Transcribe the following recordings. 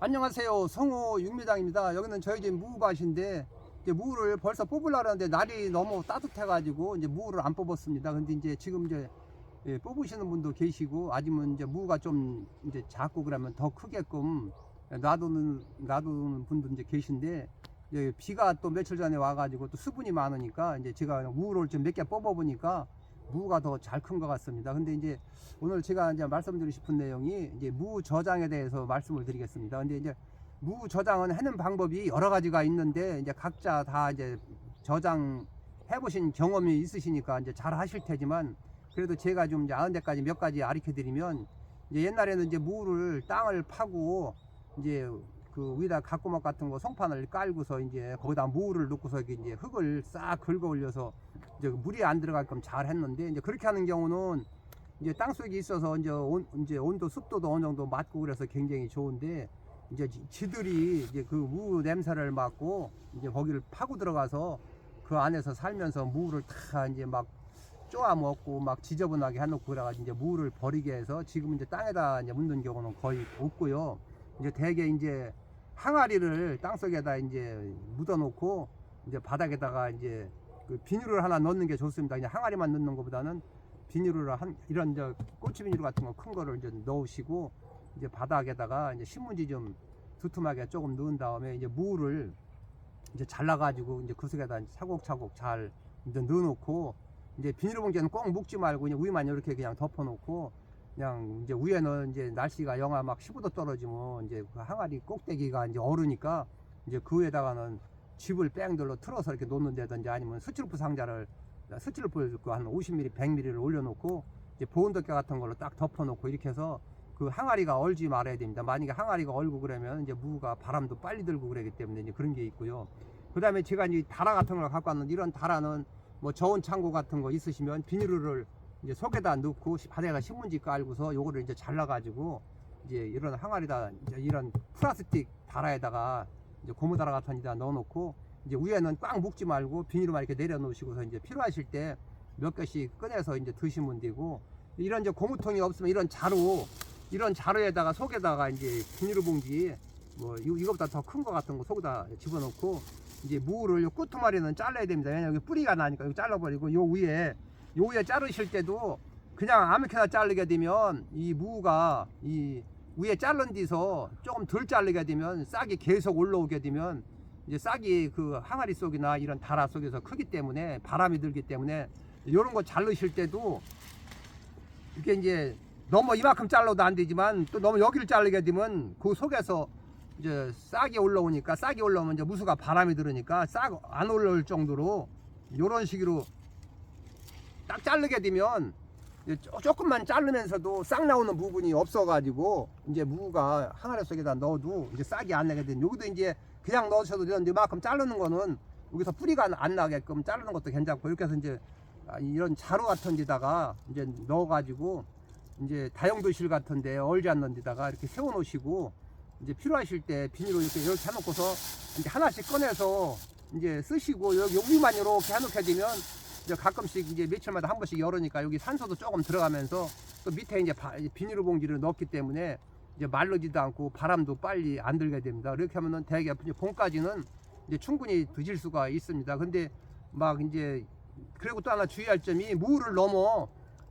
안녕하세요. 성우 육미당입니다. 여기는 저희 집 무밭인데 이제 무를 벌써 뽑으려고 하는데 날이 너무 따뜻해가지고 이제 무를 안 뽑았습니다. 근데 이제 지금 이제 예, 뽑으시는 분도 계시고 아니면 이제 무가 좀 이제 작고 그러면 더 크게끔 놔두는 놔두는 분도 이제 계신데 이제 비가 또 며칠 전에 와가지고 또 수분이 많으니까 이제 제가 무를 좀 몇 개 뽑아보니까 무가 더 잘 큰 것 같습니다. 근데 이제 오늘 제가 이제 말씀드리고 싶은 내용이 이제 무 저장에 대해서 말씀을 드리겠습니다. 근데 이제 무 저장은 하는 방법이 여러 가지가 있는데 이제 각자 다 이제 저장 해보신 경험이 있으시니까 이제 잘 하실 테지만 그래도 제가 좀 이제 아는 데까지 몇 가지 가르쳐 드리면 이제 옛날에는 이제 무를 땅을 파고 이제 그 위에다 가꾸막 같은 거 송판을 깔고서 이제 거기다 무를 넣고서 이제 흙을 싹 긁어 올려서 이제 물이 안 들어가게끔 잘 했는데 이제 그렇게 하는 경우는 이제 땅 속에 있어서 이제 온, 이제 온도 습도도 어느 정도 맞고 그래서 굉장히 좋은데 이제 지- 지들이 이제 그 무 냄새를 맡고 이제 거기를 파고 들어가서 그 안에서 살면서 무를 다 이제 막 쪼아 먹고 막 지저분하게 해놓고 그래가지고 이제 무를 버리게 해서 지금 이제 땅에다 이제 묻는 경우는 거의 없고요. 이제 대개 이제 항아리를 땅 속에다 이제 묻어놓고 이제 바닥에다가 이제 그 비닐을 하나 넣는 게 좋습니다. 그냥 항아리만 넣는 것보다는 비닐을 한 이런 저 꼬치 비닐 같은 거 큰 거를 이제 넣으시고 이제 바닥에다가 이제 신문지 좀 두툼하게 조금 넣은 다음에 이제 무를 이제 잘라가지고 이제 그 속에다 차곡차곡 잘 이제 넣어놓고 이제 비닐봉지는 꼭 묶지 말고 그냥 위만 이렇게 그냥 덮어놓고 그냥 이제 위에는 이제 날씨가 영하 막 15도 떨어지면 이제 그 항아리 꼭대기가 이제 얼으니까 이제 그 위에다가는 집을 뺑들로 틀어서 이렇게 놓는다든지 아니면 스티로프 상자를 스티로프 그한 50mm, 100mm를 올려놓고 이제 보온덮개 같은 걸로 딱 덮어놓고 이렇게 해서 그 항아리가 얼지 말아야 됩니다. 만약에 항아리가 얼고 그러면 이제 무가 바람도 빨리 들고 그러기 때문에 이제 그런 게 있고요. 그 다음에 제가 이제 다라 같은 걸 갖고 왔는데 이런 다라는 뭐 저온 창고 같은 거 있으시면 비닐을 이제 속에다 넣고 시- 바닥에다 신문지 깔고서 요거를 이제 잘라가지고 이제 이런 항아리다 이제 이런 플라스틱 다라에다가 이제 고무 다라 같은 데다 넣어놓고 이제 위에는 꽉 묶지 말고 비닐만 이렇게 내려놓으시고서 이제 필요하실 때 몇 개씩 꺼내서 이제 드시면 되고 이런 이제 고무통이 없으면 이런 자루 이런 자루에다가 속에다가 이제 비닐봉지 뭐 이- 이거보다 더 큰 거 같은 거 속에다 집어넣고 이제 무를 요 끄트머리는 잘라야 됩니다. 왜냐면 여기 뿌리가 나니까 여기 잘라버리고 요 위에 요 위에 자르실 때도 그냥 아무렇게나 자르게 되면 이 무가 이 위에 자른 뒤서 조금 덜 자르게 되면 싹이 계속 올라오게 되면 이제 싹이 그 항아리 속이나 이런 다라 속에서 크기 때문에 바람이 들기 때문에 이런 거 자르실 때도 이게 이제 너무 이만큼 잘라도 안 되지만 또 너무 여기를 자르게 되면 그 속에서 이제 싹이 올라오니까 싹이 올라오면 이제 무수가 바람이 들으니까 싹 안 올라올 정도로 이런 식으로 딱 자르게 되면 조금만 자르면서도 싹 나오는 부분이 없어가지고 이제 무가 항아리 속에다 넣어도 이제 싹이 안 나게 되는. 여기도 이제 그냥 넣으셔도 되는데 이만큼 자르는 거는 여기서 뿌리가 안- 안 나게끔 자르는 것도 괜찮고 이렇게 해서 이제 아, 이런 자루 같은 데다가 이제 넣어가지고 이제 다용도실 같은데 얼지 않는 데다가 이렇게 세워 놓으시고 이제 필요하실 때 비닐로 이렇게 이렇게 해놓고서 이제 하나씩 꺼내서 이제 쓰시고 여기 여기만 이렇게 해놓게 되면 이제 가끔씩 이제 며칠마다 한 번씩 열으니까 여기 산소도 조금 들어가면서 또 밑에 이제 바- 비닐 봉지를 넣기 때문에 이제 말르지도 않고 바람도 빨리 안 들게 됩니다. 이렇게 하면은 대개 봄까지는 이제 충분히 드실 수가 있습니다. 근데 막 이제 그리고 또 하나 주의할 점이 무를 너무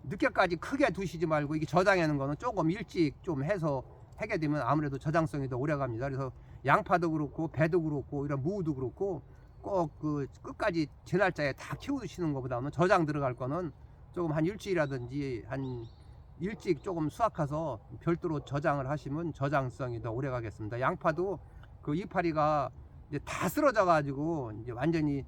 늦게까지 크게 두시지 말고 이게 저장하는 거는 조금 일찍 좀 해서 하게 되면 아무래도 저장성이 더 오래 갑니다. 그래서 양파도 그렇고 배도 그렇고 이런 무도 그렇고 꼭 그 끝까지 제 날짜에 다 키우시는 것보다는 저장 들어갈 거는 조금 한 일주일이라든지 한 일찍 조금 수확해서 별도로 저장을 하시면 저장성이 더 오래 가겠습니다. 양파도 그 이파리가 이제 다 쓰러져 가지고 이제 완전히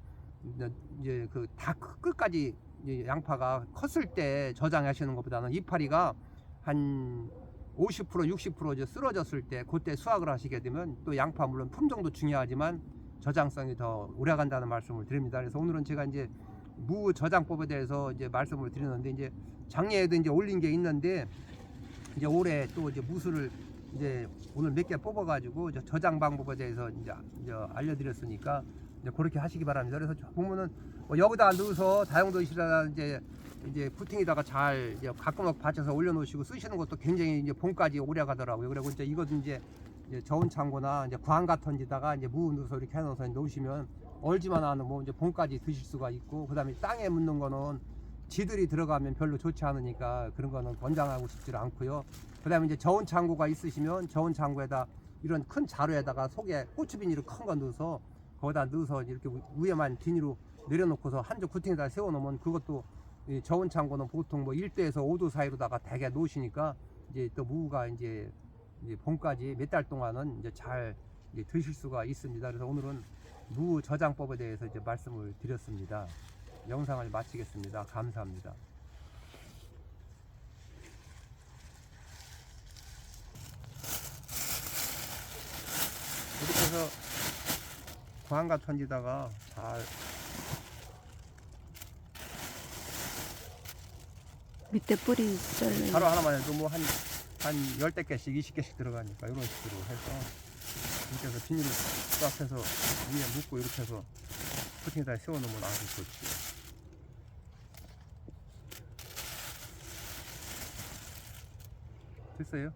이제- 그 다 끝까지 이제 양파가 컸을 때 저장하시는 것보다는 이파리가 한 50% 60% 이제 쓰러졌을 때 그때 수확을 하시게 되면 또 양파 물론 품종도 중요하지만 저장성이 더 오래 간다는 말씀을 드립니다. 그래서 오늘은 제가 이제 무 저장법에 대해서 이제 말씀을 드리는데 이제 작년에도 이제 올린 게 있는데 이제 올해 또 이제 무수를 이제 오늘 몇 개 뽑아가지고 저장 방법에 대해서 이제, 이제 알려드렸으니까 이제 그렇게 하시기 바랍니다. 그래서 저 보면은 뭐 여기다 넣어서 다용도실에다 이제 이제 부팅에다가 잘 이제 가끔씩 받쳐서 올려놓으시고 쓰시는 것도 굉장히 이제 봄까지 오래 가더라고요. 그리고 이제 이것은 이제 이제 저온 창고나 이제 구황 같은 데다가 이제 무 넣어서 이렇게 해놓아서 놓으시면 얼지만 않으면 뭐 이제 봄까지 드실 수가 있고 그다음에 땅에 묻는 거는 지들이 들어가면 별로 좋지 않으니까 그런 거는 권장하고 싶지 않고요. 그다음에 이제 저온 창고가 있으시면 저온 창고에다 이런 큰 자루에다가 속에 고추 비닐을 큰 거 넣어서 거기다 넣어서 이렇게 위- 위에만 비닐로 내려놓고서 한쪽 구팅에다 세워놓으면 그것도 이 저온 창고는 보통 뭐 1도에서 5도 사이로다가 대게 놓으시니까 이제 또 무가 이제, 이제 봄까지 몇 달 동안은 이제 잘 이제 드실 수가 있습니다. 그래서 오늘은 무 저장법에 대해서 이제 말씀을 드렸습니다. 영상을 마치겠습니다. 감사합니다. 이렇게 해서 광과 천지다가 잘 밑에 뿌리 잘라. 가루 하나만 해도 뭐 한, 한 열댓 개씩, 이십 개씩 들어가니까 이런 식으로 해서 이렇게 해서 비닐을 쫙 해서 위에 묶고 이렇게 해서 코팅에다 세워놓으면 아주 좋지. 됐어요?